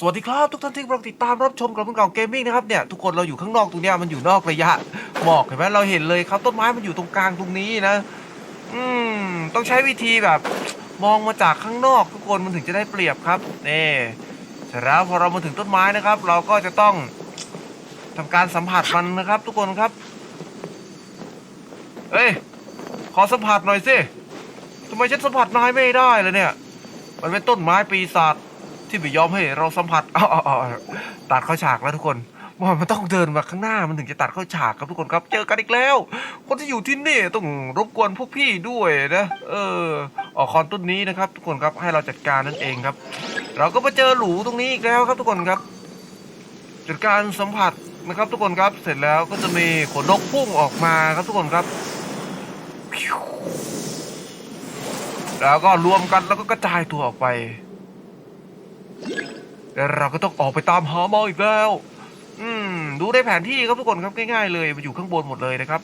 สวัสดีครับ ทุกท่านที่กำลังติดตามรับชมกับเก่าเกมมิ่งนะครับเนี่ยทุกคนเราอยู่ข้างนอกตรงเนี้ยมันอยู่นอกระยะหมอกเห็นไหมเราเห็นเลยครับ ต้นไม้มันอยู่ตรงกลางตรงนี้นะ อืมต้องใช้วิธีแบบ มองมาจากข้างนอกทุกคนมันถึงจะได้เปรียบครับนี่เสร็จแล้วพอเรามาถึงต้นไม้นะครับ เราก็จะต้องทำการสัมผัสมันนะครับ ทุกคนครับเอ้ยขอสัมผัสหน่อยสิทำไมฉันสัมผัสนายไม่ได้เลยเนี่ย มันเป็นต้นไม้ปีศาจ ที่ไม่ยอมให้เราสัมผัสอ้าวอ้าวอ้าวตัดเข้าฉากแล้วทุกคนว่ามันต้องเดินมาข้างหน้ามันถึงจะตัดเข้าฉากครับทุกคนครับ เจอกันอีกแล้ว คนที่อยู่ที่นี่ต้องรบกวนพวกพี่ด้วยนะ เออออกคอนต้นนี้นะครับ ทุกคนครับให้เราจัดการนั่นเองครับ เราก็มาเจอหลูตรงนี้อีกแล้วครับทุกคนครับ จัดการสัมผัสนะครับ ทุกคนครับเสร็จแล้วก็จะมีขนนกพุ่งออกมาครับทุกคนครับ แล้วก็รวมกันแล้วก็กระจายตัวออกไป เราก็ต้องออกไปตามหาหมออีกแล้ว อืม ดูในแผนที่ครับทุกคนครับง่ายๆเลยมันอยู่ข้างบนหมดเลยนะครับ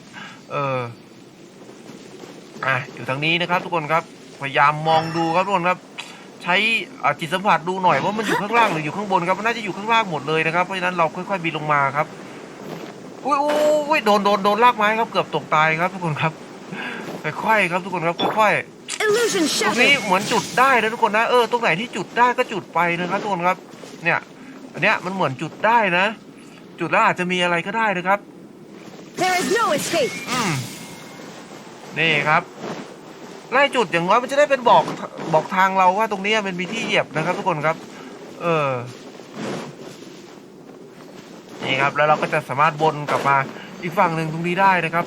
เอออะอยู่ทางนี้นะครับ ทุกคนครับ พยายามมองดูครับทุกคนครับ ใช้อ่าจิตสัมผัสดูหน่อยว่ามันอยู่ข้างล่างหรืออยู่ข้างบนครับมันน่าจะอยู่ข้างล่างหมดเลยนะครับเพราะฉะนั้นเราค่อยๆบินลงมาครับอุ้ยอุ้ยอุ้ยโดนโดนโดนลากไม้ครับเกือบตกตายครับทุกคนครับ ค่อยๆครับทุกคนครับค่อยๆ Illusion ตรงนี้ shattered. เหมือนจุดได้นะทุกคนนะเออตรงไหนที่จุดได้ก็จุดไปนะครับทุกคนครับ เนี่ย อันเนี้ยมันเหมือนจุดได้นะ จุดแล้วอาจจะมีอะไรก็ได้นะครับ There is no escape. อืมนี่ครับ ไล่จุดอย่างน้อยมันจะได้เป็นบอกบอกทางเราว่าตรงนี้มันมีที่เหยียบนะครับ ทุกคนครับ เออ นี่ครับแล้วเราก็จะสามารถวนกลับมาอีกฝั่งหนึ่งตรงนี้ได้นะครับ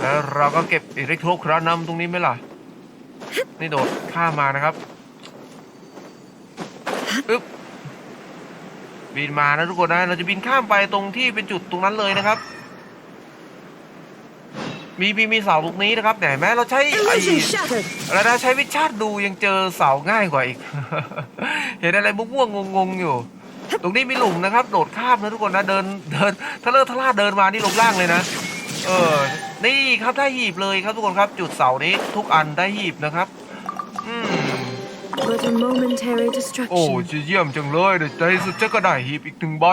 แล้วเราก็เก็บอิเล็กโทรครานำตรงนี้ไหมล่ะ นี่โดดข้ามมานะครับอึ๊บบินมานะทุกคนนะ เราจะบินข้ามไปตรงที่เป็นจุดตรงนั้นเลยนะครับ มีมีมีเสาตรงนี้นะครับไหนแม้เราใช้ไอ้ Illusion shattered. อะไรนะใช้วิชาร์ดดูยังเจอเสาง่ายกว่าอีก เห็นอะไรม่วงๆงงๆอยู่ ตรงนี้มีหลุมนะครับ โดดข้ามนะทุกคนนะเดินเดินถ้าเลิกทะล่าเดินมานี่ลงล่างเลยนะ เออ นี่ครับได้หีบเลยครับทุกคนครับจุดเสานี้ทุกอันได้หีบนะครับอืม But a momentary โอ้ distraction. จะเยี่ยมจังเลยเดี๋ยวใจสุดจะก็ได้หีบอีกหนึ่งใบ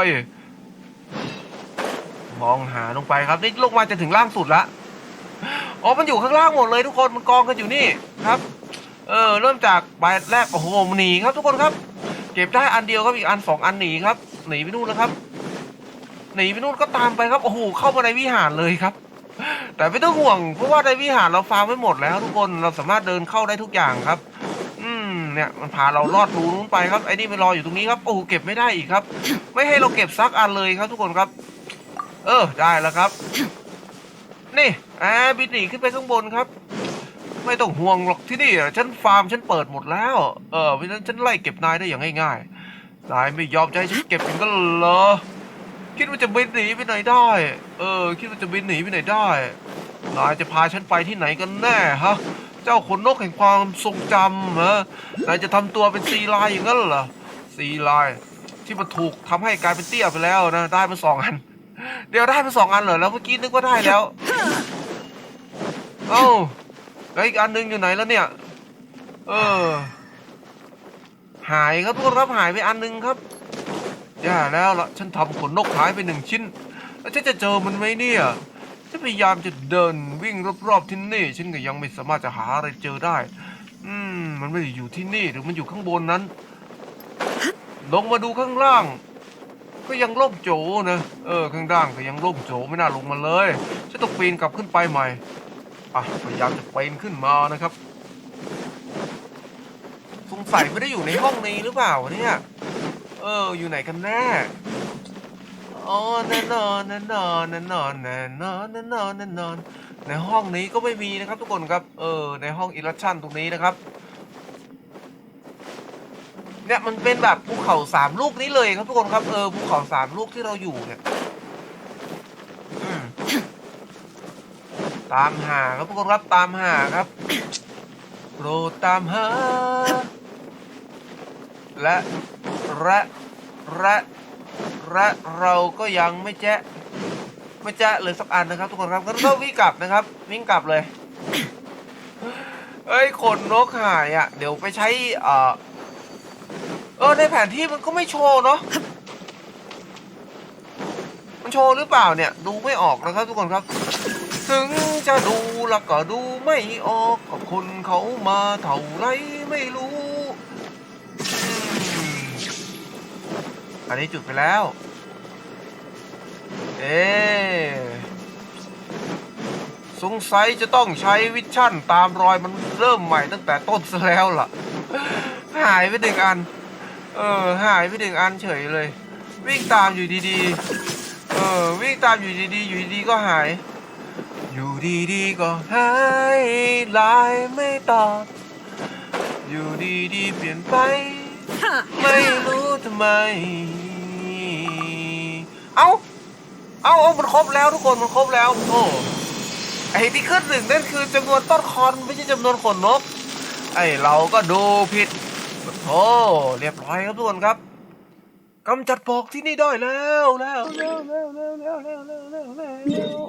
มองหาลงไปครับนี่ลงมาจะถึงล่างสุดละอ๋อมันอยู่ข้างล่างหมดเลยทุกคนมันกองกันอยู่นี่ครับเออเริ่มจากใบแรกโอ้โหมันหนีครับทุกคนครับ เก็บได้อันเดียวครับอีกอันสองอันหนีครับ หนีไปนู่นแล้วครับ หนีไปนู่นก็ตามไปครับโอ้โหเข้ามาในวิหารเลยครับ แต่ไม่ต้องห่วง เพราะว่าในวิหารเราฟาร์มไว้หมดแล้วทุกคนเราสามารถเดินเข้าได้ทุกอย่างครับ อืมเนี่ยมันพาเราลอดรูนู้นไปครับไอ้นี่มันรออยู่ตรงนี้ครับโอ้เก็บไม่ได้อีกครับ ไม่ให้เราเก็บซักอันเลยครับทุกคนครับ เออได้แล้วครับ นี่อ่าบินหนีขึ้นไปข้างบนครับ ไม่ต้องห่วงหรอกที่นี่ฉันฟาร์มฉันเปิดหมดแล้วเออเพราะฉะนั้นฉันไล่เก็บนายได้อย่างง่ายๆนายไม่ยอมจะให้ฉันเก็บอย่างนั้นเหรอ คิดว่าจะบินหนีไปไหนได้ เออ คิดว่าจะบินหนีไปไหนได้นายจะพาฉันไปที่ไหนกันแน่ฮะ เจ้าขนนกแห่งความทรงจำเหรอนายจะทำตัวเป็นซีไลอย่างนั้นเหรอซีไลที่มันถูกทำให้กลายเป็นเตี้ยไปแล้วนะ ได้มาสองอัน เดี๋ยวได้มาสองอันเหรอ แล้วเมื่อกี้นึกว่าได้แล้ว เอ้าแล้วอีกอันหนึงอยู่ไหนแล้วเนี่ย เออ หายครับทุกคนครับหายไปอันหนึงครับ แย่แล้วล่ะฉันทำขนนกหายไปหนึ่งชิ้น แล้วฉันจะเจอมันไหมเนี่ยฉันพยายามจะเดินวิ่งรอบๆที่นี่ ฉันก็ยังไม่สามารถจะหาอะไรเจอได้ อืม มันไม่ได้อยู่ที่นี่หรือมันอยู่ข้างบนนั้น ลงมาดูข้างล่าง ก็ยังโล่งโจนะ เออ ข้างล่างก็ยังโล่งโจไม่น่าลงมาเลย ฉันต้องปีนกลับขึ้นไปใหม่ อะ พยายามจะปีนขึ้นมานะครับ สงสัยไม่ได้อยู่ในห้องนี้หรือเปล่าเนี่ย อออยู่ไหนกันแน่อ๋อแน่นอนแน่นอนแน่นอนแน่นอนแน่นอนแน่นอน ในห้องนี้ก็ไม่มีนะครับทุกคนครับ เออ ในห้องอิลัชันตรงนี้นะครับ เนี่ยมันเป็นแบบภูเขาสามลูกนี้เลยครับทุกคนครับ เออภูเขาสามลูกที่เราอยู่เนี่ยตามหาครับทุกคนครับตามหาครับโปรดตามหา และ และและและเราก็ยังไม่แจ้ไม่แจ้เลยสักอันนะครับ ทุกคนครับก็ต้องวิ่งกลับนะครับ วิ่งกลับเลยเอ้ยขนนกหายอะ เดี๋ยวไปใช้เอ่อเออในแผนที่มันก็ไม่โชว์เนาะมันโชว์หรือเปล่าเนี่ย ดูไม่ออกนะครับทุกคนครับ ถึงจะดูแล้วก็ดูไม่ออกก็คนเขามาเท่าไรไม่รู้ อันนี้จุดไปแล้ว เอ๊สงสัยจะต้องใช้วิชั่นตามรอยมันเริ่มใหม่ตั้งแต่ต้นซะแล้วล่ะ หายไปหนึ่งอัน เออ หายไปหนึ่งอันเฉยเลย วิ่งตามอยู่ดีๆ เออ วิ่งตามอยู่ดีๆ อยู่ดีๆ ก็หาย อยู่ดีๆ ก็หายไลายไม่ตอบ อยู่ดีๆ เปลี่ยนไป ไม่รู้ทำไม เอ้า เอ้าเอามันครบแล้วทุกคน มันครบแล้ว โอ้ไอ้ที่ขึ้นหนึ่งนั่นคือจำนวนต้นคอนไม่ใช่จำนวนขนนก ไอ้เราก็ดูผิด โอ้เรียบร้อยครับทุกคนครับกำจัดปลอกที่นี่ได้แล้วแล้วแล้วแล้วแล้วแล้วแล้วแล้วแล้วแล้ว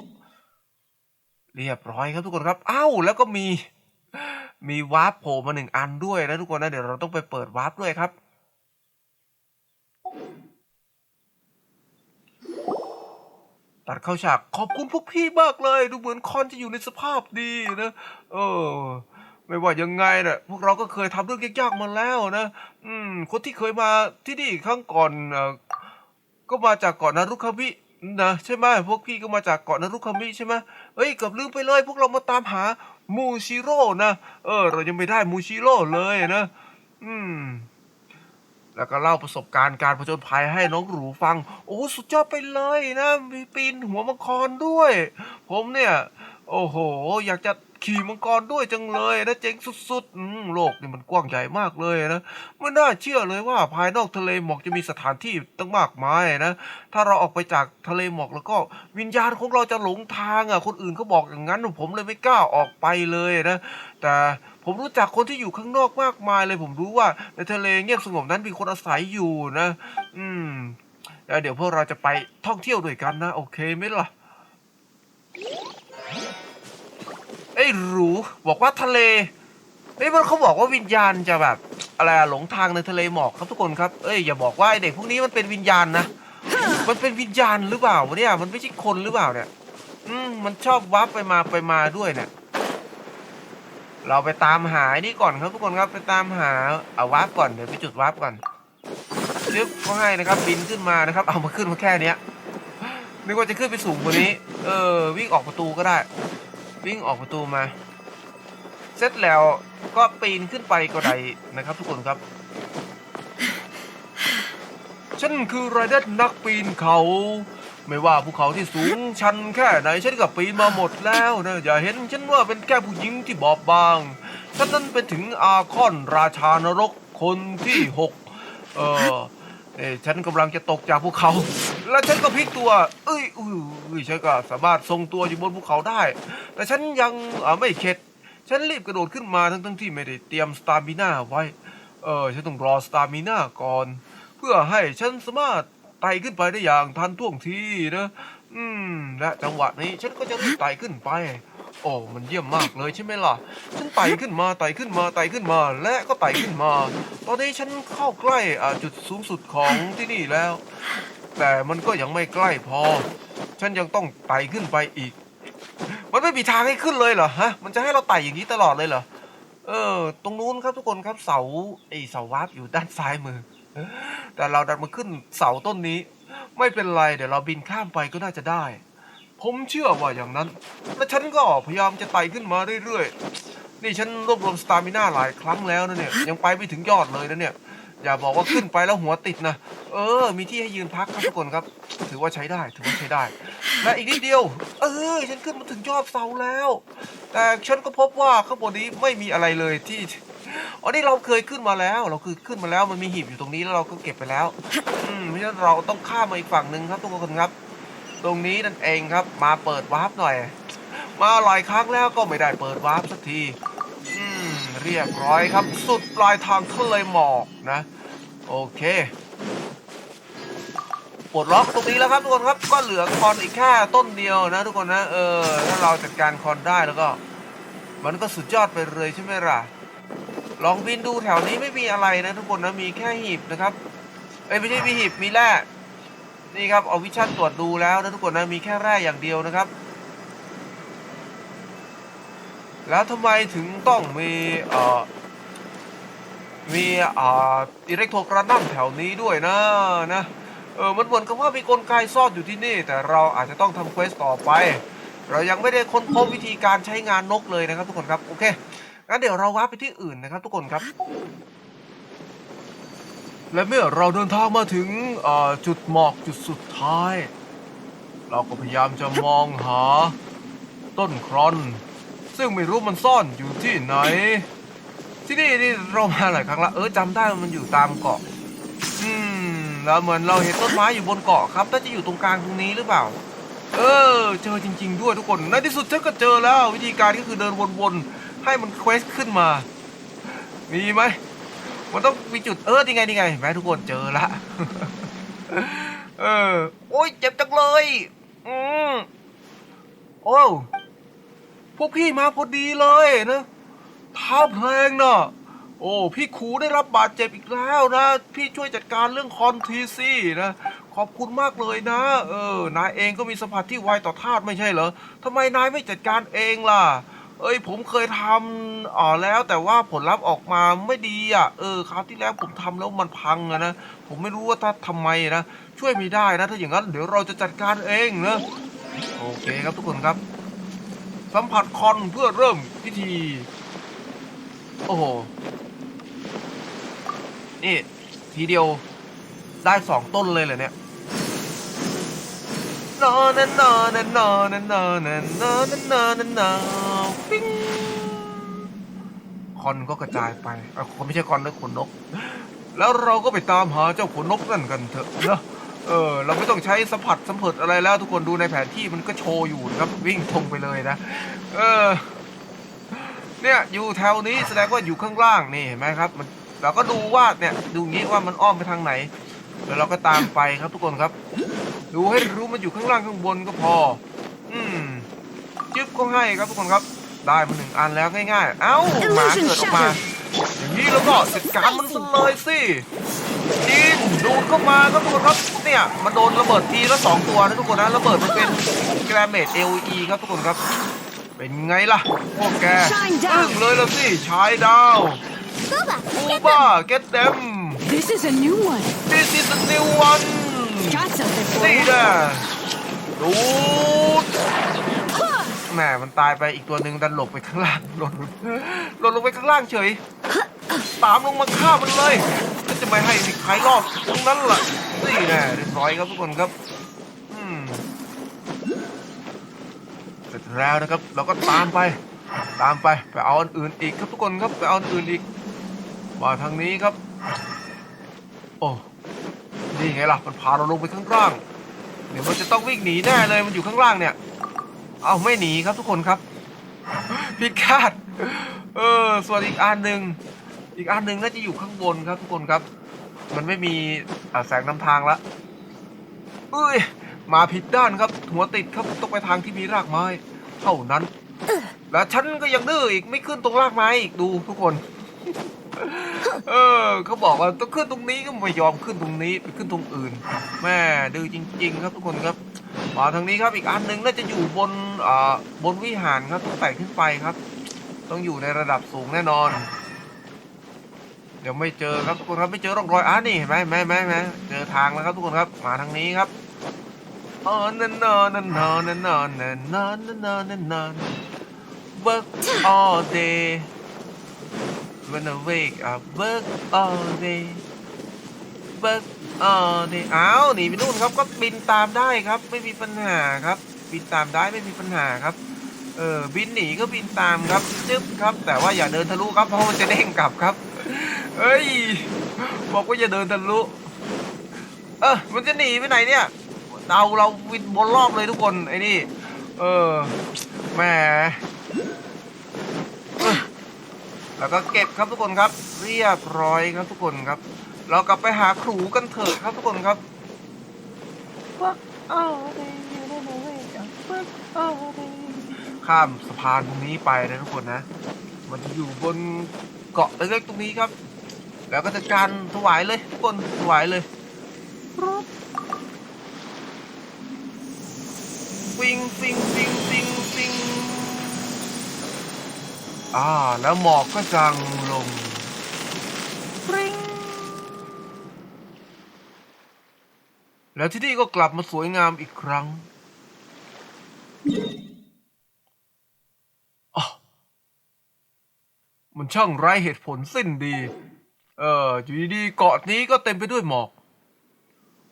เรียบร้อยครับทุกคนครับ เอ้าแล้วก็มี มีวาร์ปโผล่มาหนึ่งอันด้วยนะทุกคนนะเดี๋ยวเราต้องไปเปิดวาร์ปด้วยครับตัดเข้าฉากขอบคุณพวกพี่มากเลย ดูเหมือนคอนจะอยู่ในสภาพดีนะเออไม่ว่ายังไงนะ่ะพวกเราก็เคยทำเรื่องยากๆมาแล้วนะ อืม คนที่เคยมาที่นี่ครั้งก่อนอก็มาจากเกาะนารุคามิ นะใช่ไหมพวกพี่ก็มาจากเกาะนารุคามิใช่ไหมเอ้ยเกับลืมไปเลยพวกเรามาตามหามูชิโร่นะเออ เรายังไม่ได้มูชิโร่เลยนะอืม แล้วก็เล่าประสบการณ์การผจญภัยให้น้องหรูฟัง โอ้สุดยอดไปเลยนะมีปีนหัวมังกรด้วย ผมเนี่ย โอ้โห อยากจะ ขี่มังกรด้วยจังเลยนะเจ๋งสุดๆโลกนี่มันกว้างใหญ่มากเลยนะไม่น่าเชื่อเลยว่าภายนอกทะเลหมอกจะมีสถานที่ตั้งมากมายนะถ้าเราออกไปจากทะเลหมอกแล้วก็วิญญาณของเราจะหลงทางอะคนอื่นเขาบอกอย่างนั้นผมเลยไม่กล้าออกไปเลยนะแต่ผมรู้จักคนที่อยู่ข้างนอกมากมายเลย ผมรู้ว่าในทะเลเงียบสงบนั้นมีคนอาศัยอยู่นะ อืมแล้วเดี๋ยวพวกเราจะไปท่องเที่ยวด้วยกันนะ โอเคไหมล่ะ อ้ยหรูบอกว่าทะเลเอ้ยมันเขาบอกว่าวิญญาณจะแบบอะไรอะหลงทางในทะเลหมอกครับทุกคนครับเอ้ยอย่าบอกว่าไอเด็กพวกนี้มันเป็นวิญญาณนะมันเป็นวิญญาณหรือเปล่าวะเนี่ยมันไม่ใช่คนหรือเปล่าเนี่ย อืมมันชอบวับไปมาไปมาด้วยเนี่ยเราไปตามหาไอ้นี่ก่อนครับทุกคนครับไปตามหาเอาวับก่อนเดี๋ยวไปจุดวับก่อนยึบก็ให้นะครับบินขึ้นมานะครับ เอามาขึ้นมาแค่เนี้ยนึกว่าจะขึ้นไปสูงกว่านี้ เออวิ่งออกประตูก็ได้ วิ่งออกประตูมา เสร็จแล้วก็ปีนขึ้นไปก็ได้นะครับทุกคนครับ ฉันคือไรเดอร์นักปีนเขา ไม่ว่าภูเขาที่สูงชันแค่ไหนฉันก็ปีนมาหมดแล้วนะอย่าเห็นฉันว่าเป็นแค่ผู้หญิงที่บอบบางฉันนั้นเป็นถึงอาคอนราชานรกคนที่หกเออเอ้ยฉันกำลังจะตกจากภูเขา แล้วฉันก็พลิกตัว เอ้ยอุ้ยฉันก็สามารถทรงตัวอยู่บนภูเขาได้ แต่ฉันยังไม่เข็ด ฉันรีบกระโดดขึ้นมาทั้งทั้งที่ไม่ได้เตรียมสตามิน่าไว้ เออฉันต้องรอสตามิน่าก่อน เพื่อให้ฉันสามารถไต่ขึ้นไปได้อย่างทันท่วงทีนะ อืม และจังหวะนี้ฉันก็จะไต่ขึ้นไป โอ้มันเยี่ยมมากเลยใช่ไหมล่ะ ฉันไต่ขึ้นมาไต่ขึ้นมาไต่ขึ้นมา และก็ไต่ขึ้นมา ตอนนี้ฉันเข้าใกล้อ่าจุดสูงสุดของที่นี่แล้ว แต่มันก็ยังไม่ใกล้พอ ฉันยังต้องไต่ขึ้นไปอีก มันไม่มีทางให้ขึ้นเลยเหรอฮะ มันจะให้เราไต่อย่างนี้ตลอดเลยเหรอ เออ ตรงนู้นครับทุกคนครับเสาไอเสาวาร์ปอยู่ด้านซ้ายมือ แต่เราดันมาขึ้นเสาต้นนี้ ไม่เป็นไรเดี๋ยวเราบินข้ามไปก็น่าจะได้ ผมเชื่อว่าอย่างนั้น และฉันก็พยายามจะไต่ขึ้นมาเรื่อยๆ นี่ฉันรวบรวมสตามิน่าหลายครั้งแล้วนะเนี่ย ยังไปไม่ถึงยอดเลยนะเนี่ย อย่าบอกว่าขึ้นไปแล้วหัวติดนะ เออ มีที่ให้ยืนพักครับทุกคนครับ ถือว่าใช้ได้ ถือว่าใช้ได้และอีกนิดเดียว เออ ฉันขึ้นมาถึงยอดเสาแล้ว แต่ฉันก็พบว่าข้างบนนี้ไม่มีอะไรเลยที่อ๋อนี่เราเคยขึ้นมาแล้ว เราคือขึ้นมาแล้ว มันมีหีบอยู่ตรงนี้แล้วเราก็เก็บไปแล้ว อืมเพราะฉะนั้นเราต้องข้ามมาอีกฝั่งหนึ่งครับทุกคนครับ ตรงนี้นั่นเองครับ มาเปิดวาร์ปหน่อย มาหลายครั้งแล้วก็ไม่ได้เปิดวาร์ปสักที เรียบร้อยครับ สุดปลายทางทะเลหมอกนะ โอเคปลดล็อกตรงนี้แล้วครับทุกคนครับก็เหลือคอนอีกแค่ต้นเดียวนะ ทุกคนนะเออถ้าเราจัดการคอนได้แล้วก็ มันก็สุดยอดไปเลยใช่ไหมล่ะ ลองบินดูแถวนี้ไม่มีอะไรนะทุกคนนะมีแค่หีบนะครับเอ้ไม่ใช่มีหีบมีแร่นี่ครับเอาวิชั่นตรวจดูแล้วนะทุกคนนะมีแค่แร่อย่างเดียวนะครับ แล้วทำไมถึงต้องมีเอ่อมีอ่าอิเล็กโทรกรานัมแถวนี้ด้วยนะนะเออมันเหมือนกับว่ามีกลไกซ่อนอยู่ที่นี่ แต่เราอาจจะต้องทำเควสต่อไป เรายังไม่ได้ค้นพบวิธีการใช้งานนกเลยนะครับทุกคนครับโอเคงั้นเดี๋ยวเราว้าไปที่อื่นนะครับทุกคนครับ และเมื่อเราเดินทางมาถึงจุดหมอกจุดสุดท้าย เราก็พยายามจะมองหาต้นครอน ซึ่งไม่รู้มันซ่อนอยู่ที่ไหน ที่นี่นี่เรามาหลายครั้งละเออจำได้มันอยู่ตามเกาะ อืมแล้วเหมือนเราเห็นต้นไม้อยู่บนเกาะครับน่าจะอยู่ตรงกลางตรงนี้หรือเปล่า เออ เจอจริง ๆ ด้วยทุกคนในที่สุดฉันก็เจอแล้ว วิธีการก็คือเดินวนๆให้มันเควสขึ้นมา มีไหมมันต้องมีจุดเออนี่ไงนี่ไงเห็นไหมทุกคนเจอละเออ โอ้ยเจ็บจังเลย อืมโอ้ พวกพี่มาพอดีเลยนะเท้าเพลงน่ะโอ้พี่ครูได้รับบาดเจ็บอีกแล้วนะ พี่ช่วยจัดการเรื่องคอนทีซี่นะขอบคุณมากเลยนะ เออนายเองก็มีสัมผัสที่ไวต่อธาตุไม่ใช่เหรอทำไมนายไม่จัดการเองล่ะ เอ้ยผมเคยทำอ๋อแล้วแต่ว่าผลลัพธ์ออกมาไม่ดีอะ เออคราวที่แล้วผมทำแล้วมันพังอะนะผมไม่รู้ว่าถ้าทำไมนะช่วยไม่ได้นะถ้าอย่างนั้นเดี๋ยวเราจะจัดการเองนะโอเคครับทุกคนครับ สัมผัสคอนเพื่อเริ่มพิธี โอ้โห นี่ ทีเดียวได้สองต้นเลยเหรอเนี่ยนอนนอนนอนนอนนอนนอนนอนปิ้งคอนก็กระจายไปอ่อคนไม่ใช่คอนนะขนนก แล้วเราก็ไปตามหาเจ้าขนนกนั่นกันเถอะนะ เออเราไม่ต้องใช้สัมผัสสัมผัสอะไรแล้วทุกคนดูในแผนที่มันก็โชว์อยู่นะครับ วิ่งตรงไปเลยนะ เออ เนี่ยอยู่แถวนี้แสดงว่าอยู่ข้างล่างนี่เห็นไหมครับมันเราก็ดูว่าเนี่ยดูงี้ว่ามันอ้อมไปทางไหนแล้วเราก็ตามไปครับทุกคนครับ ดูให้รู้มันอยู่ข้างล่างข้างบนก็พอ อืมจึ๊บก็ให้ครับทุกคนครับ ได้มาหนึ่งอันแล้วง่ายๆ เอ้าหมาเกิดออกมา อย่างนี้แล้วก็จัดการมันซะเลยสิจีนดูดเข้ามาครับทุกคนครับเนี่ยมันโดนระเบิดทีละสองตัวนะทุกคนนะระเบิดมันเป็นแกรเมด LE ครับทุกคนครับ เป็นไงล่ะพวกแก Shine down อึ้งเลยละสิชายดาว Booba, บูบ้า get them This is a new one. this is the new one Got something for นี่ you. แน่ดูดแห ม่มันตายไปอีกตัวหนึ่งดันหลบไปข้างล่างหล่นหล่นลงไปข้างล่างเฉย ตามลงมาฆ่ามันเลยแล้วจะไม่ให้มีใครรอดตรงนั้นล่ะนี่แน่เรียบร้อยครับทุกคนครับเสร็จแล้วนะครับเราก็ตามไปตามไปไปเอาอันอื่นอีกครับทุกคนครับไปเอาอันอื่นอีกมาทางนี้ครับ โอ้นี่ไงล่ะมันพาเราลงไปข้างล่างเดี๋ยวมันจะต้องวิ่งหนีแน่เลยมันอยู่ข้างล่างเนี่ย เอาไม่หนีครับทุกคนครับ ผิดคาด เออ ส่วนอีกอันหนึ่งอีกอันหนึ่งน่าจะอยู่ข้างบนครับทุกคนครับ มันไม่มีแสงนำทางละเอ้ย มาผิดด้านครับ หัวติดครับต้องไปทางที่มีรากไม้เท่านั้น แล้วฉันก็ยังดื้ออีกไม่ขึ้นตรงรากไม้อีกดูทุกคน เออเขาบอกว่าต้องขึ้นตรงนี้ก็ไม่ยอมขึ้นตรงนี้ไปขึ้นตรงอื่น แม่ดื้อจริง ๆ ครับทุกคนครับ มาทางนี้ครับอีกอันหนึ่งน่าจะอยู่บนอ่าบนวิหารครับต้องไต่ขึ้นไปครับ ต้องอยู่ในระดับสูงแน่นอน เดี๋ยวไม่เจอครับทุกคนครับไม่เจอร่องรอยอะนี่เห็นไหมไหมไหมไหมเจอทางแล้วครับทุกคนครับมาทางนี้ครับอ๋อนั่นนอนนั่นนอนนั่นนอนนั่นนอนนั่นนอนนั่นนอน work all day when I wake up work all day work all day อ้าวหนีไปนู่นครับก็บินตามได้ครับ ไม่มีปัญหาครับ บินตามได้ไม่มีปัญหาครับ เออบินหนีก็บินตามครับจึ๊บครับ แต่ว่าอย่าเดินทะลุครับเพราะมันจะเด้งกลับครับ เอ้ยบอกว่าอย่าเดินทะลุ เออมันจะหนีไปไหนเนี่ยเราเราวินบนรอบเลยทุกคนไอ้นี่ เออแหมแล้วก็เก็บครับทุกคนครับ เรียบร้อยครับทุกคนครับ เรากลับไปหาครูกันเถอะครับทุกคนครับข้ามสะพานตรงนี้ไปนะทุกคนนะ มันจะอยู่บนเเกาะเล็กๆตรงนี้ครับ แล้วก็จัดการถวายเลยทุกคนถวายเลยฟิงฟิงฟิงฟิงฟิงอ่า แล้วหมอกก็จางลงปริง แล้วที่นี่ก็กลับมาสวยงามอีกครั้งอ้าวมันช่างไร้เหตุผลสิ้นดี เอออยู่ดีๆเกาะนี้ก็เต็มไปด้วยหมอก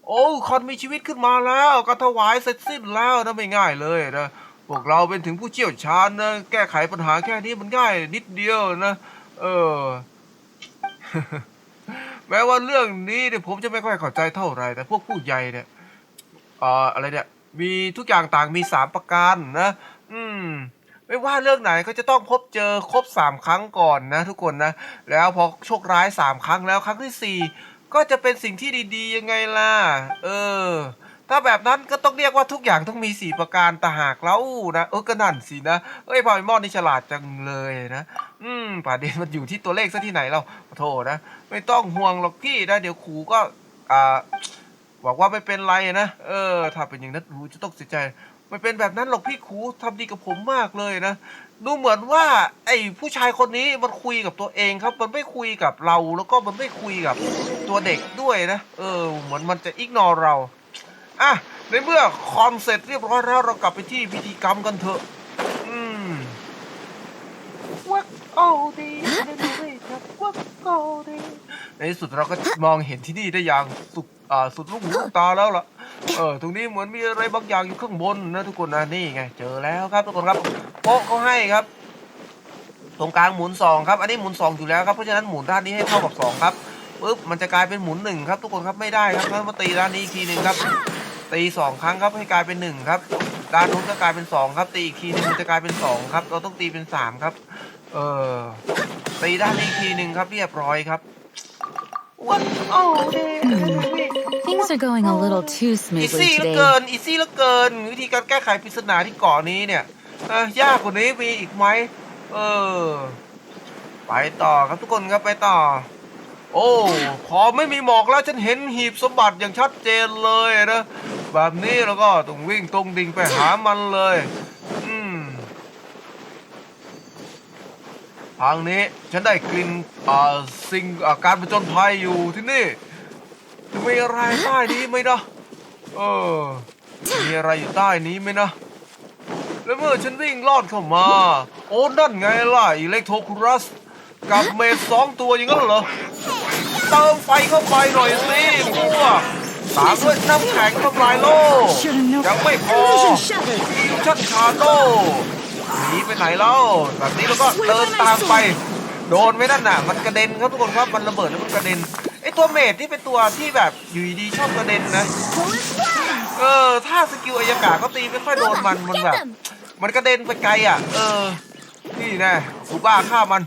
โอ้คอนมีชีวิตขึ้นมาแล้วก็ถวายเสร็จสิ้นแล้วนะไม่ง่ายเลยนะพวกเราเป็นถึงผู้เชี่ยวชาญนะแก้ไขปัญหาแค่นี้มันง่ายนิดเดียวนะ เออ แม้ว่าเรื่องนี้เนี่ยผมจะไม่ค่อยเข้าใจเท่าไหร่แต่พวกผู้ใหญ่เนี่ยเอ่ออะไรเนี่ย มีทุกอย่างต่างมีสามประการนะ อืม ไม่ว่าเรื่องไหนก็จะต้องพบเจอครบสามครั้งก่อนนะทุกคนนะ แล้วพอโชคร้ายสามครั้งแล้วครั้งที่สี่ก็จะเป็นสิ่งที่ดี ๆ ยังไงล่ะ เออ ถ้าแบบนั้นก็ต้องเรียกว่าทุกอย่างต้องมีสี่ประการต่หากแล้วนะเออก็นั่นสินะเอ้ยพอยมอนนี่ฉลาดจังเลยนะ อืมประเด็นมันอยู่ที่ตัวเลขซะที่ไหนเราโทษนะ ไม่ต้องห่วงหรอกพี่นะเดี๋ยวครูก็อ่าบอกว่าไม่เป็นไรนะเออ ถ้าเป็นอย่างนั้นรู้จะต้องเสียใจไม่เป็นแบบนั้นหรอกพี่ครูทำดีกับผมมากเลยนะดูเหมือนว่า ไอ้ผู้ชายคนนี้มันคุยกับตัวเองครับ มันไม่คุยกับเราแล้วก็มันไม่คุยกับตัวเด็กด้วยนะ เออเหมือนมันจะอิกนอเรา อะในเมื่อคอนเสร็จเรียบร้อยแล้วเรากลับไปที่พิธีกรรมกันเถอะ อืมวักโอดีครับวักโอดีในที่สุดเราก็มองเห็นที่นี่ได้อย่างสุดอ่าสุดลูกหูลูกตาแล้วล่ะ เออ ตรงนี้เหมือนมีอะไรบางอย่างอยู่ข้างบนนะทุกคนนะนี่ไง เจอแล้วครับทุกคนครับโป๊ะเขาให้ครับ ตรงกลางหมุนสองครับ อันนี้หมุนสองอยู่แล้วครับ เพราะฉะนั้นหมุนด้านนี้ให้เท่ากับสองครับปุ๊บมันจะกลายเป็นหมุนหนึ่งครับ ทุกคนครับไม่ได้ครับงั้นมาตีด้านนี้อีกทีหนึ่งครับ ตีสองครั้งครับให้กลายเป็นหนึ่งครับด้านนู้นก็กลายเป็นสองครับตีอีกทีหนึงมันจะกลายเป็นสองครับ เราต้องตีเป็นสามครับ เออตีด้านนี้อีกทีหนึ่งครับเรียบร้อยครับวันโอ้เด Things are going a little too อี smoothly ซี่เหลือ today. เกินอีซี่เหลือเกิน วิธีการแก้ไขปริศนาที่เกาะนี้เนี่ยเอ้ยยากกว่านี้มีอีกไหมเออ ไปต่อครับทุกคนครับไปต่อ โอ้พอไม่มีหมอกแล้วฉันเห็นหีบสมบัติอย่างชัดเจนเลยนะ แบบนี้แล้วก็ต้องวิ่งตรงดิ่งไปหามันเลย อืมทางนี้ฉันได้กลิ่นอ่าสิ่งอ่าการผจญภัยอยู่ที่นี่จะมีอะไรใต้นี้ไหมนะเออ มีอะไรอยู่ใต้นี้ไหมนะแล้วเมื่อฉันวิ่งลอดเข้ามา โอ้นั่นไงล่ะอิเล็กโทรคูรัส กับเมดสองตัวอย่างนั้นเหรอ เติมไฟเข้าไปหน่อยสิพวกตามด้วยน้ำแข็งทำลายโลกยังไม่พอฟิวชั่นชาโดหนีไปไหนแล้วแบบนี้แล้วก็เดินตามไป โดนไว้นั่นน่ะ มันกระเด็นครับทุกคนครับมันระเบิดแล้วมันกระเด็นไอตัวเมดที่เป็นตัวที่แบบอยู่ดีๆชอบกระเด็นนะเออถ้าสกิลอายากาก็ตีไม่ค่อยโดนมันมันแบบมันกระเด็นไปไกลอะ เออ นี่แน่กูบ้าฆ่ามัน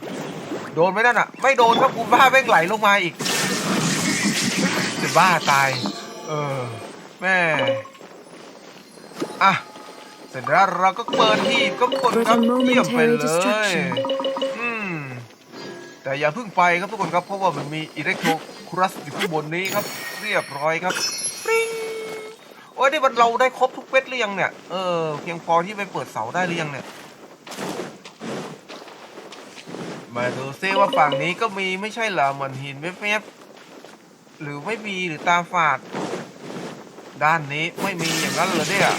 โดนไหมนั่นอะ ไม่โดนครับกูบ้าแม่งไหลลงมาอีกจะบ้าตาย เออ แม่อะเสร็จแล้วเราก็เปิดที่ก็กดครับ For the เยี่ยมไป momentary เลย distraction อืมแต่อย่าเพิ่งไปครับทุกคนครับเพราะว่ามันมีอิเล็กโทรคูรัสอยู่ข้างบนนี้ครับ เรียบร้อยครับปริ้งโอ้ยนี่มันเราได้ครบทุกเวทหรือยังเนี่ยเออเพียงพอที่ไปเปิดเสาได้หรือยังเนี่ย มาดูซิว่าฝั่งนี้ก็มีไม่ใช่เหรอเหมือนหินแวบๆหรือไม่มีหรือตาฝาด ด้านนี้ไม่มีอย่างนั้นเลยเนี่ย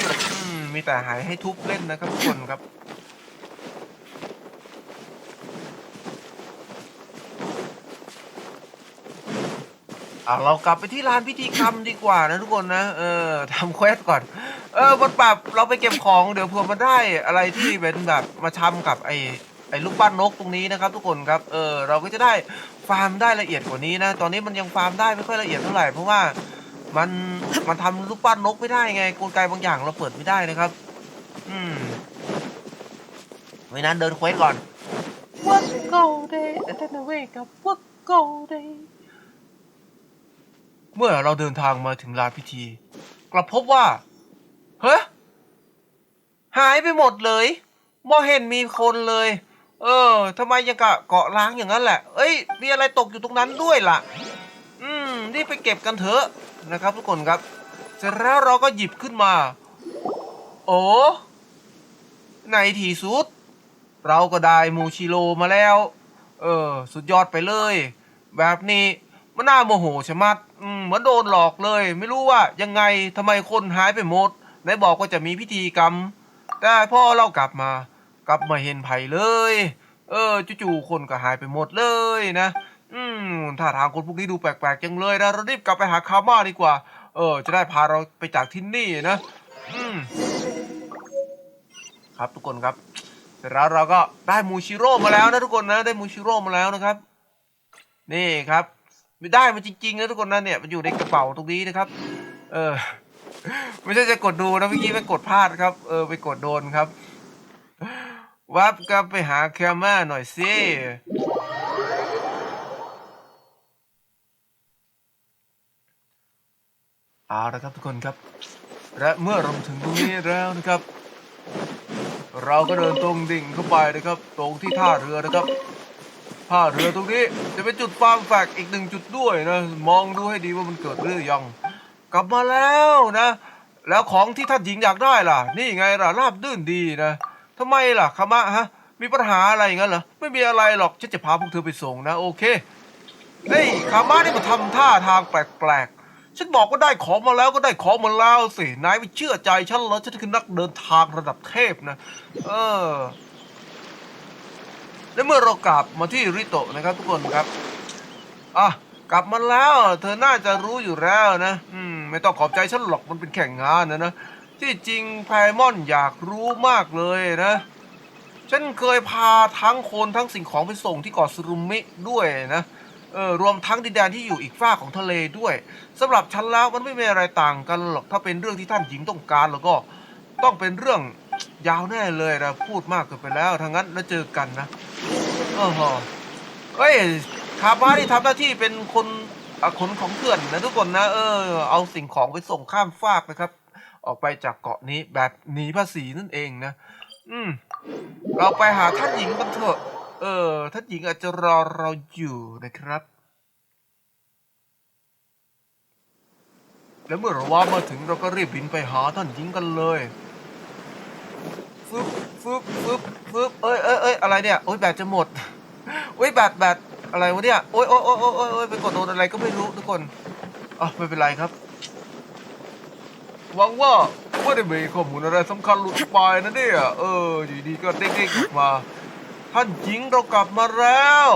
มีแต่หายให้ทุบเล่นนะครับทุกคนครับอะเรากลับไปที่ลานพิธีกรรมดีกว่านะทุกคนนะเออทำเควสก่อน เออบนปรับเราไปเก็บของเดี๋ยวเผื่อมาได้อะไรที่เป็นแบบมาทำกับไอ ไอ้ลูกปั้นนกตรงนี้นะครับทุกคนครับเออเราก็จะได้ฟาร์มได้ละเอียดกว่านี้นะ ตอนนี้มันยังฟาร์มได้ไม่ค่อยละเอียดเท่าไหร่เพราะว่ามันมันทำลูกปั้นนกไม่ได้ไงกลไกบางอย่างเราเปิดไม่ได้นะครับ อืมไม่นั้นเดินเควสก่อน What go day แต่ในเวกับ What go day เมื่อเราเดินทางมาถึงลานพิธี กลับพบว่า เฮ้ยหายไปหมดเลยมอเห็นมีคนเลย เออทำไมยังกะเกาะล้างอย่างนั้นแหละ เอ้ย มีอะไรตกอยู่ตรงนั้นด้วยล่ะ อืมรีบไปเก็บกันเถอะนะครับทุกคนครับ เสร็จแล้วเราก็หยิบขึ้นมา โอ้ในที่สุด เราก็ได้มูชิโรมาแล้ว เออ สุดยอดไปเลย แบบนี้มันน่าโมโหชะมัดอืมเหมือนโดนหลอกเลย ไม่รู้ว่ายังไงทำไมคนหายไปหมดไหนบอกว่าจะมีพิธีกรรม แต่พอเรากลับมา กลับมาเห็นไผ่เลย เออจู่ๆคนก็หายไปหมดเลยนะ อืมท่าทางคนพวกนี้ดูแปลกๆจังเลยนะเรารีบกลับไปหาคาม่าดีกว่า เออ จะได้พาเราไปจากที่นี่นะ อืมครับทุกคนครับเสร็จแล้วเราก็ได้มูชิโร่มาแล้วนะทุกคนนะได้มูชิโร่มาแล้วนะครับ นี่ครับไม่ได้มันจริงๆนะทุกคนนะเนี่ยมันอยู่ในกระเป๋าตรงนี้นะครับ เออไม่ใช่จะกดดูนะเมื่อกี้ไปกดพลาดครับ เออไปกดโดนครับ วับกลับไปหาแคมม่าหน่อยสิเอาละครับทุกคนครับ และเมื่อเราถึงตรงนี้แล้วนะครับ เราก็เดินตรงดิ่งเข้าไปนะครับ ตรงที่ท่าเรือนะครับ ท่าเรือตรงนี้จะเป็นจุดฟาร์มแฟกอีกหนึ่งจุดด้วยนะ มองดูให้ดีว่ามันเกิดหรือยัง กลับมาแล้วนะ แล้วของที่ท่านหญิงอยากได้ล่ะ นี่ไงล่ะราบรื่นดีนะ ทำไมล่ะคามะฮะ มีปัญหาอะไรงั้นเหรอ ไม่มีอะไรหรอก ฉันจะพาพวกเธอไปส่งนะ โอเค เฮ้ยคามะนี่มาทำท่าทางแปลกๆ ฉันบอกว่าได้ของมาแล้วก็ได้ของมาแล้วสิ นายไม่เชื่อใจฉันเหรอ ฉันคือนักเดินทางระดับเทพนะ เออ และเมื่อเรากลับมาที่ริโตะนะครับ ทุกคนครับ อะกลับมาแล้ว เธอน่าจะรู้อยู่แล้วนะ อืม ไม่ต้องขอบใจฉันหรอก มันเป็นแข่งงานนะนะ ที่จริงไพมอนอยากรู้มากเลยนะ ฉันเคยพาทั้งคนทั้งสิ่งของไปส่งที่เกาะซูรุมิด้วยนะเออรวมทั้งดินแดนที่อยู่อีกฝ้าของทะเลด้วยสำหรับฉันแล้วมันไม่มีอะไรต่างกันหรอกถ้าเป็นเรื่องที่ท่านหญิงต้องการแล้วก็ต้องเป็นเรื่องยาวแน่เลยนะพูดมากเกินไปแล้วถ้างั้นแล้วเจอกันนะเออเฮ้ยคาบ้าที่ทำหน้าที่เป็นคนขนของเถื่อนนะทุกคนนะเออเอาสิ่งของไปส่งข้ามฟากนะครับ ออกไปจากเกาะนี้แบบหนีภาษีนั่นเองนะ อืม เราไปหาท่านหญิงกันเถอะ เออ ท่านหญิงอาจจะรอเราอยู่นะครับ แล้วเมื่อเราว่ามาถึงเราก็รีบบินไปหาท่านหญิงกันเลยฟึบฟึบฟึบฟึบเอ้ยเอ้ยเอ้ยอะไรเนี่ย โอ้ยแบตจะหมดโอ้ยแบตแบตอะไรวะเนี่ย โอ้ยโอ้ยโอ้ยโอ้ยอุ้ยไปกดโดนอะไรก็ไม่รู้ทุกคนอะไม่เป็นไรครับ หวังว่าไม่ได้มีข้อมูลอะไรสำคัญหลุดไปนะเนี่ย เออ อยู่ดีก็เด้งๆออกมา ท่านหญิงเรากลับมาแล้ว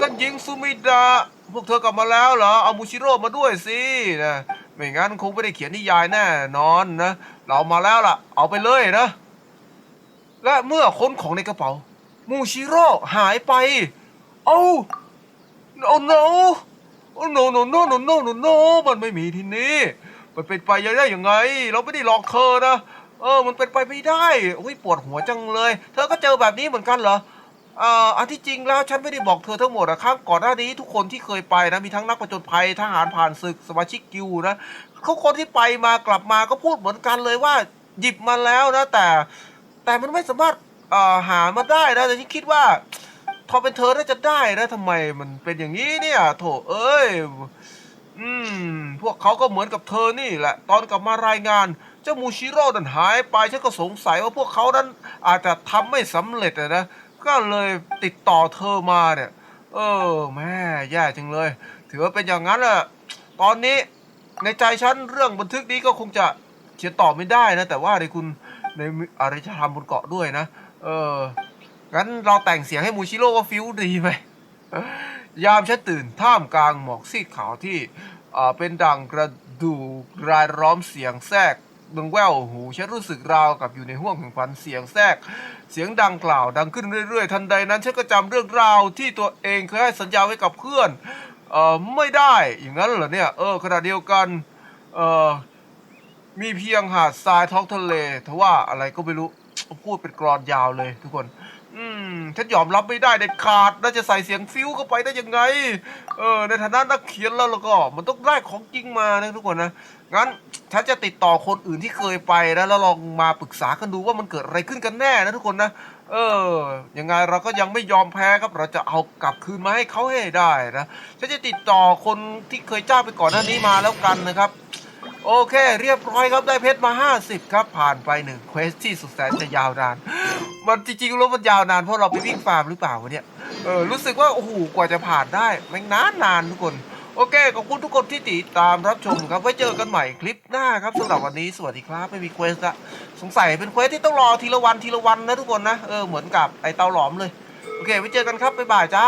ท่านหญิงซูมิดะพวกเธอกลับมาแล้วเหรอ เอามูชิโร่มาด้วยสินะ ไม่งั้นคงไม่ได้เขียนนิยายแน่นอนนะ เรามาแล้วล่ะ เอาไปเลยนะ และเมื่อค้นของในกระเป๋า มูชิโร่หายไป เอ้า oh no oh no no no no no no no มันไม่มีที่นี่ มันเป็นไปได้ยังไง เราไม่ได้หลอกเธอนะ เออ มันเป็นไปไม่ได้โอ้ยปวดหัวจังเลย เธอก็เจอแบบนี้เหมือนกันเหรออ่ออันที่จริงแล้วฉันไม่ได้บอกเธอทั้งหมดอะครับก่อนหน้านี้ทุกคนที่เคยไปนะมีทั้งนักผจญภัยทหารผ่านศึกสมาชิกกิลด์นะทุกคนที่ไปมากลับมาก็พูดเหมือนกันเลยว่าหยิบมาแล้วนะ แต่ แต่มันไม่สามารถอ่หามาได้นะแต่ฉันคิดว่าพอเป็นเธอน่าจะได้นะทำไมมันเป็นอย่างนี้เนี่ย โถเอ้ย อืม พวกเขาก็เหมือนกับเธอนี่แหละ ตอนกลับมารายงาน เจ้ามูชิโร่ดันหายไป ฉันก็สงสัยว่าพวกเขานั้นอาจจะทำไม่สำเร็จนะ ก็เลยติดต่อเธอมาเนี่ย เออ แม่แย่จังเลย ถือว่าเป็นอย่างนั้นแหละตอนนี้ในใจฉันเรื่องบันทึกนี้ก็คงจะเขียนต่อไม่ได้นะ แต่ว่าในคุณในอะไรจะทำบนเกาะด้วยนะ เออ งั้นเราแต่งเสียงให้มูชิโร่ว่าฟิวดีไหม ยามฉันตื่นท่ามกลางหมอกซีดขาวที่เป็นดังกระดูกรายล้อมเสียงแทรกดังแววหูฉันรู้สึกราวกับอยู่ในห้วงแห่งฝันเสียงแทรก เสียงดังกล่าวดังขึ้นเรื่อยๆ ทันใดนั้นฉันก็จำเรื่องราวที่ตัวเองเคยให้สัญญาไว้กับเพื่อนเอ่อไม่ได้อย่างนั้นเหรอเนี่ยเออขณะเดียวกันเอ่อมีเพียงหาดทรายท้องทะเลทว่าอะไรก็ไม่รู้พูดเป็นกรอนยาวเลยทุกคน อืมฉันยอมรับไม่ได้เด็ดขาดน่าจะใส่เสียงฟิวเข้าไปได้ยังไง เออ ในฐานะนักเขียนแล้วแล้วก็ มันต้องได้ของจริงมานะทุกคนนะ งั้นฉันจะติดต่อคนอื่นที่เคยไปนะแล้วลองมาปรึกษากันดูว่ามันเกิดอะไรขึ้นกันแน่นะทุกคนนะ เออ ยังไงเราก็ยังไม่ยอมแพ้ครับ เราจะเอากลับคืนมาให้เขาให้ได้นะ ฉันจะติดต่อคนที่เคยจ้างไปก่อนหน้านี้มาแล้วกันนะครับโอเค เรียบร้อยครับได้เพชรมา 50 ครับ ผ่านไปหนึ่งเควสที่สุดแสนจะยาวนาน มันจริงๆรู้มันยาวนานเพราะเราไปวิ่งฟาร์มหรือเปล่าวะเนี่ยเออรู้สึกว่าโอ้โหกว่าจะผ่านได้แม่งนานนานทุกคน โอเคขอบคุณทุกคนที่ติดตามรับชมครับไว้เจอกันใหม่คลิปหน้าครับสำหรับวันนี้สวัสดีครับไม่มีเควสละสงสัยเป็นเควสที่ต้องรอทีละวันทีละวันนะทุกคนนะเออเหมือนกับไอเตาหลอมเลยโอเคไว้เจอกันครับบ๊ายบายจ้า